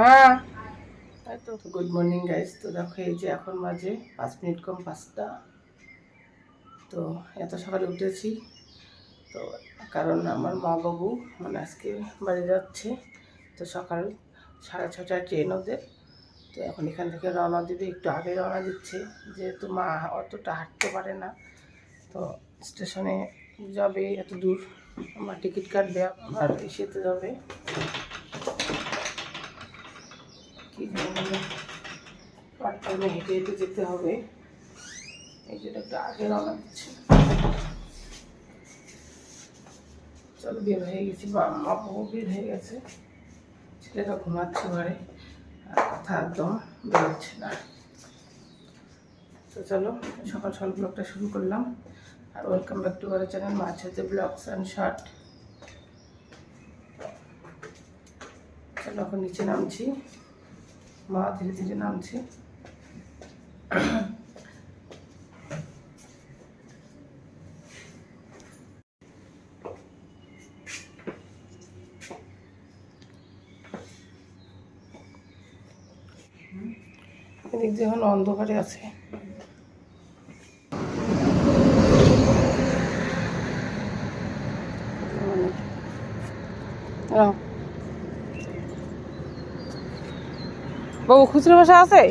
হ্যাঁ। তাই তো গুড মর্নিং গাইস তো দেখো, এই যে এখন মাঝে পাঁচ মিনিট কম পাঁচটা। তো এত সকালে উঠেছি। তো কারণ আমার মা বাবু মানে আজকে বাড়ি যাচ্ছে। তো সকাল সাড়ে ছটায় ট্রেন ওদের। তো এখন এখান থেকে রওনা দিবে। একটু আগে রওনা দিচ্ছে। যেহেতু মা অতটা হাঁটতে পারে না, তো স্টেশনে যাবে এত দূর। আমার টিকিট কাটবে, আবার এসেতে যাবে। কি জানি পার্ট টাইমে হেঁটে হেঁটে যেতে হবে। এই জন্য একটু আগে রওনা দিচ্ছে। চলো, বের হয়ে গেছি। বা, মা বাবু বের হয়ে গেছে। ছেলেটা ঘুমাচ্ছে ঘরে। আর কথা একদম বেরোচ্ছে না। তো চলো, সকাল সকাল ব্লগটা শুরু করলাম। আর welcome back to our channel মাছ হতে ব্লগস অ্যান্ড শর্ট চলো, এখন নিচে নামছি। মা ধীরে ধীরে নামছে এদিক দিয়ে এখন অন্ধকারে আছে রাও। বাবু খুচরো ভাষা আছে?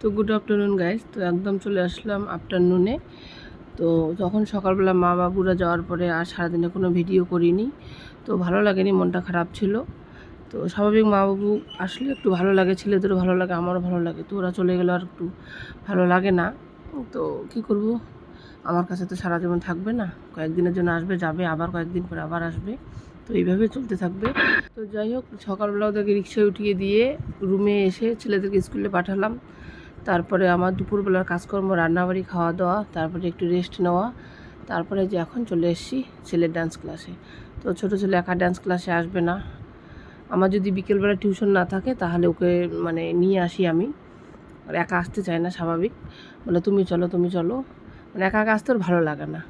তো গুড আফটারনুন গাইস তো একদম চলে আসলাম আফটারনুনে তো যখন সকালবেলা মা বাবুরা যাওয়ার পরে আর সারাদিনে কোনো ভিডিও করিনি তো ভালো লাগেনি মনটা খারাপ ছিল। তো স্বাভাবিক মা বাবু আসলে একটু ভালো লাগে ছেলেদেরও ভালো লাগে আমারও ভালো লাগে। তো ওরা চলে গেলে আর একটু ভালো লাগে না। তো কি করব? আমার কাছে তো সারা জীবন থাকবে না। কয়েকদিনের জন্য আসবে, যাবে, আবার কয়েকদিন পরে আবার আসবে। তো এইভাবে চলতে থাকবে। তো যাই হোক, সকালবেলা ওদেরকে রিক্সায় উঠিয়ে দিয়ে রুমে এসে ছেলেদেরকে স্কুলে পাঠালাম। তারপরে আমার দুপুরবেলার কাজকর্ম, রান্নাবাড়ি খাওয়া দাওয়া তারপরে একটু রেস্ট নেওয়া। তারপরে যে এখন চলে এসেছি ছেলের ডান্স ক্লাসে তো ছোটো ছেলে একা ডান্স ক্লাসে আসবে না। আমার যদি বিকেলবেলা টিউশন না থাকে, তাহলে ওকে মানে নিয়ে আসি আমি। আর একা আসতে চায় না, স্বাভাবিক। বলে, তুমি চলো তুমি চলো। মানে একা আসতে ওর ভালো লাগে না।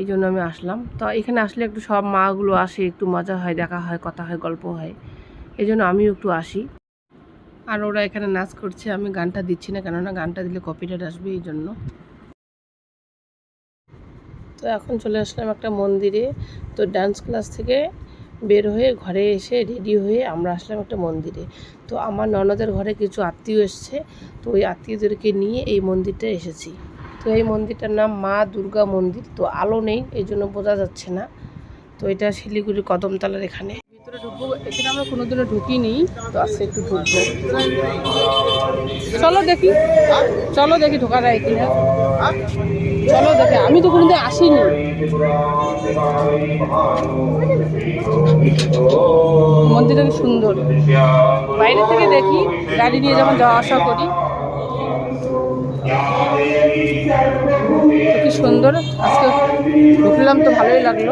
এই জন্য আমি আসলাম। তো এখানে আসলে একটু সব মাগুলো আসে, একটু মজা হয়, দেখা হয়, কথা হয়, গল্প হয়। এই জন্য আমিও একটু আসি। আর ওরা এখানে নাচ করছে, আমি গানটা দিচ্ছি না, কেননা গানটা দিলে কপিরাইট আসবে এই জন্য। তো এখন চলে আসলাম একটা মন্দিরে। তো ডান্স ক্লাস থেকে বের হয়ে ঘরে এসে রেডি হয়ে আমরা আসলাম একটা মন্দিরে। তো আমার ননদের ঘরে কিছু আত্মীয় এসছে। তো ওই আত্মীয়দেরকে নিয়ে এই মন্দিরটা এসেছি। তো এই মন্দিরটার নাম মা দুর্গা মন্দির, তো আলো নেই, এই জন্য বোঝা যাচ্ছে না। তো এটা শিলিগুড়ি কদমতলার এখানে। ভিতরে ঢুকবো, এখানে আমরা কোনোদিনও ঢুকিনি, তো আজকে একটু ঢুকবো। চলো দেখি চলো দেখি ঢোকা যায় কিনা চলো দেখি, আমি তো কোনোদিন আসিনি। মন্দিরটা সুন্দর। বাইরে থেকে দেখি, গাড়ি নিয়ে যখন যাওয়া আসা করি। কি সুন্দর। আজকে ঢুকলাম তো ভালোই লাগল।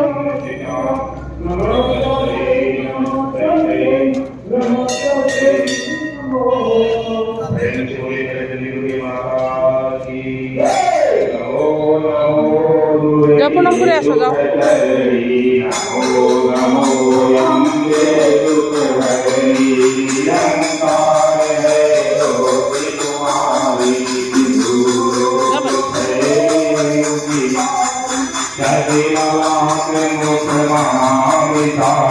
প্রণাম করে আসো যাও। হয়ে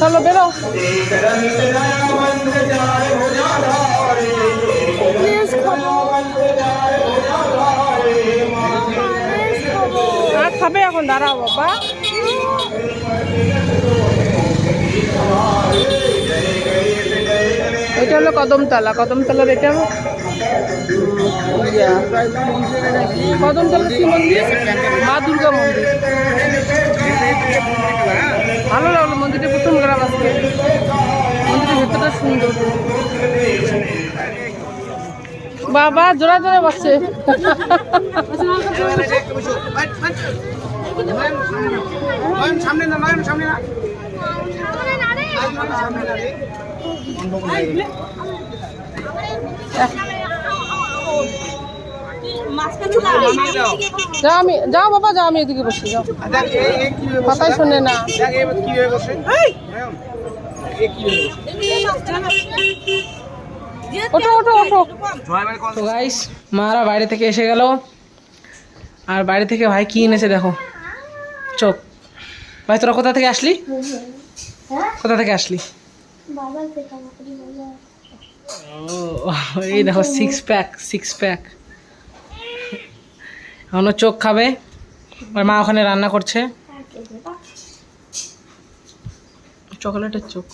চলো বেরো। খাবে এখন? দাঁড়াও বাবা। কদমতলা কদমতলার এটা কদমতলা কি মন্দির মা দুর্গা মন্দির। ভালো লাগল মন্দিরটা প্রথম গ্রাম আজকে। মন্দিরের ভেতরটা সুন্দর। বাবা জোড়া জোড়া বাসছে সামনে না। সামনে না। আমি, যাও বাবা, যাও, আমি এদিকে বসে, যাও। কথাই শোনে না। ওঠো ওঠো ওঠো। গাইস মারা বাইরে থেকে এসে গেল। আর বাইরে থেকে ভাই কি এনেছে দেখো। চোখ। ভাই, তোরা কোথা থেকে আসলি? কোথা থেকে আসলি? এই দেখো সিক্স প্যাক সিক্স প্যাক এখনও চোখ খাবে? আর মা ওখানে রান্না করছে। চকলেটের চোখ।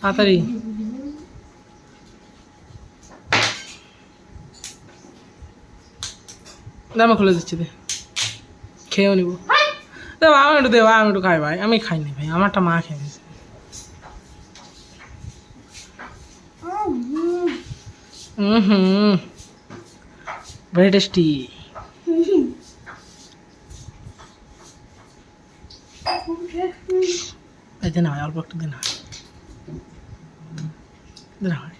তাড়াতাড়ি। দামে খুলে দিচ্ছি দে। খেয়েও নিব। দে আমি একটু দে আমি একটু খাই ভাই। আমি খাইনি ভাই, আমারটা মা খেয়ে দিয়েছে হুম ভেরি টেস্টি দে না ভাই, অল্প একটু দে না। দে না ভাই।